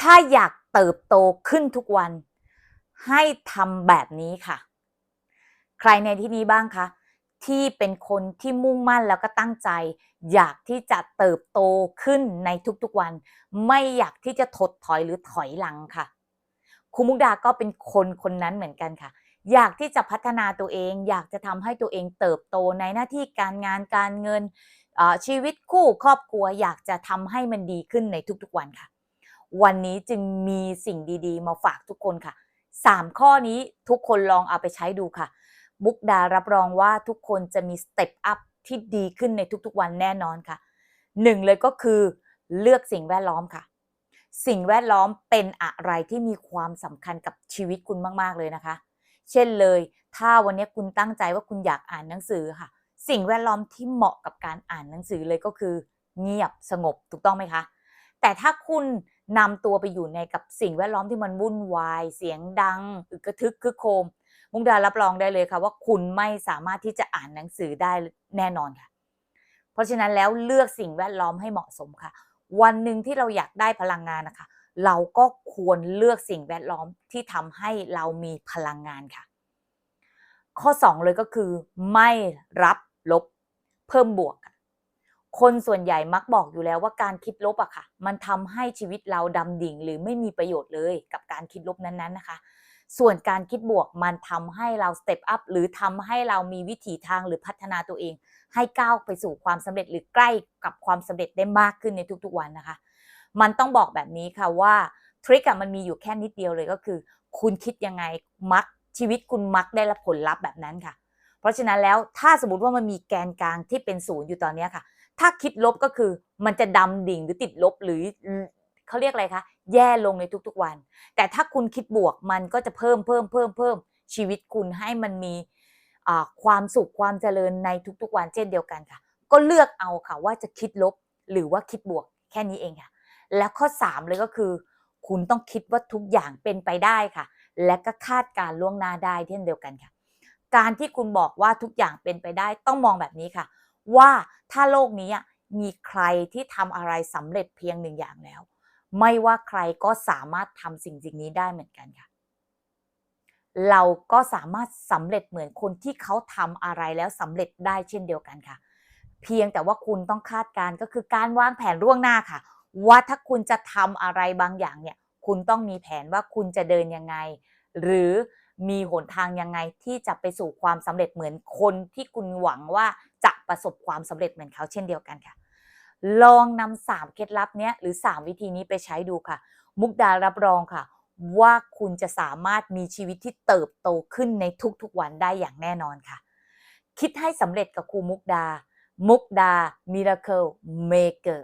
ถ้าอยากเติบโตขึ้นทุกวัน ให้ทำแบบนี้ค่ะ ใครในที่นี้บ้างคะที่เป็นคนที่มุ่งมั่นแล้วก็ตั้งใจ อยากที่จะเติบโตขึ้นในทุกๆวัน ไม่อยากที่จะถดถอยหรือถอยหลังค่ะครูมุกดาก็เป็นคนคนนั้นเหมือนกันค่ะ อยากที่จะพัฒนาตัวเอง อยากจะทำให้ตัวเองเติบโตในหน้าที่การงานการเงินชีวิตคู่ครอบครัว อยากจะทำให้มันดีขึ้นในทุกๆวันค่ะ วันนี้จึงมีสิ่งดีๆ มาฝากทุกคนค่ะ 3 ข้อนี้ทุกคนลองเอาไปใช้ดูค่ะ มุกดารับรองว่าทุกคนจะมีสเต็ปอัพที่ดีขึ้นในทุกๆวันแน่นอนค่ะหนึ่งเลยก็คือเลือกสิ่งแวดล้อมค่ะ สิ่งแวดล้อมเป็นอะไรที่มีความสำคัญกับชีวิตคุณมาก ๆ เลยนะคะ เช่นเลย ถ้าวันนี้คุณตั้งใจว่าคุณอยากอ่านหนังสือค่ะ สิ่งแวดล้อมที่เหมาะกับการอ่านหนังสือเลยก็คือ เงียบสงบถูกต้องไหมคะ แต่ถ้าคุณ นำตัวไปอยู่ในกับสิ่งแวดล้อมที่มันวุ่นวาย เสียงดังอึกกระทึกคึกโครมมุกดารับรองได้เลยค่ะว่าคุณไม่สามารถที่จะอ่านหนังสือได้แน่นอนค่ะ เพราะฉะนั้นแล้วเลือกสิ่งแวดล้อมให้เหมาะสมค่ะ วันหนึ่งที่เราอยากได้พลังงานนะคะ เราก็ควรเลือกสิ่งแวดล้อมที่ทำให้เรามีพลังงานค่ะ ข้อ 2 เลยก็คือ ไม่รับลบ เพิ่มบวกค่ะ คนส่วนใหญ่มักบอกอยู่แล้วว่าการคิดลบอะค่ะ มันทำให้ชีวิตเราดำดิ่ง หรือไม่มีประโยชน์เลยกับการคิดลบนั้นๆนะคะ ส่วนการคิดบวกมันทำให้เราสเต็ปอัพหรือทำให้เรามีวิถีทางหรือพัฒนาตัวเอง ให้ก้าวไปสู่ความสำเร็จหรือใกล้กับความสำเร็จได้มากขึ้นในทุกๆวันนะคะ มันต้องบอกแบบนี้ค่ะว่าทริคอะมันมีอยู่แค่นิดเดียวเลยก็คือ คุณคิดยังไงมักชีวิตคุณมักได้รับผลลัพธ์แบบนั้นค่ะ เพราะฉะนั้นแล้วถ้าสมมติว่ามันมีแกนกลางที่เป็นศูนย์อยู่ตอนนี้ค่ะ ถ้าคิดลบก็คือมันจะดำดิ่งหรือติดลบหรือเขาเรียกอะไรคะแย่ลงในทุกๆวัน แต่ถ้าคุณคิดบวกมันก็จะเพิ่มเพิ่มเพิ่มเพิ่มชีวิตคุณให้มันมีความสุขความเจริญในทุกๆวันเช่นเดียวกันค่ะ ก็เลือกเอาค่ะว่าจะคิดลบหรือว่าคิดบวกแค่นี้เองค่ะ แล้วข้อ 3 เลยก็คือ คุณต้องคิดว่าทุกอย่างเป็นไปได้ค่ะ และก็คาดการ์ล่วงหน้าได้เช่นเดียวกันค่ะ การที่คุณบอกว่าทุกอย่างเป็นไปได้ต้องมองแบบนี้ค่ะ ว่าถ้าโลกนี้มีใครที่ทำอะไรสำเร็จเพียงหนึ่งอย่างแล้ว ไม่ว่าใครก็สามารถทำสิ่งสิ่งนี้ได้เหมือนกันค่ะ เราก็สามารถสำเร็จเหมือนคนที่เขาทำอะไรแล้วสำเร็จได้เช่นเดียวกันค่ะ เพียงแต่ว่าคุณต้องคาดการณ์ก็คือการวางแผนล่วงหน้าค่ะ ว่าถ้าคุณจะทำอะไรบางอย่างเนี่ย คุณต้องมีแผนว่าคุณจะเดินยังไง หรือ มีหนทางยังไงที่จะไปสู่ความสำเร็จเหมือนคนที่คุณหวังว่าจะประสบความสำเร็จเหมือนเขาเช่นเดียวกันค่ะ ลองนำสามเคล็ดลับเนี้ยหรือ 3 วิธีนี้ไปใช้ดูค่ะ มุกดารับรองค่ะ ว่าคุณจะสามารถมีชีวิตที่เติบโตขึ้นในทุกๆวันได้อย่างแน่นอนค่ะ คิดให้สำเร็จกับครูมุกดา มุกดา Miracle Maker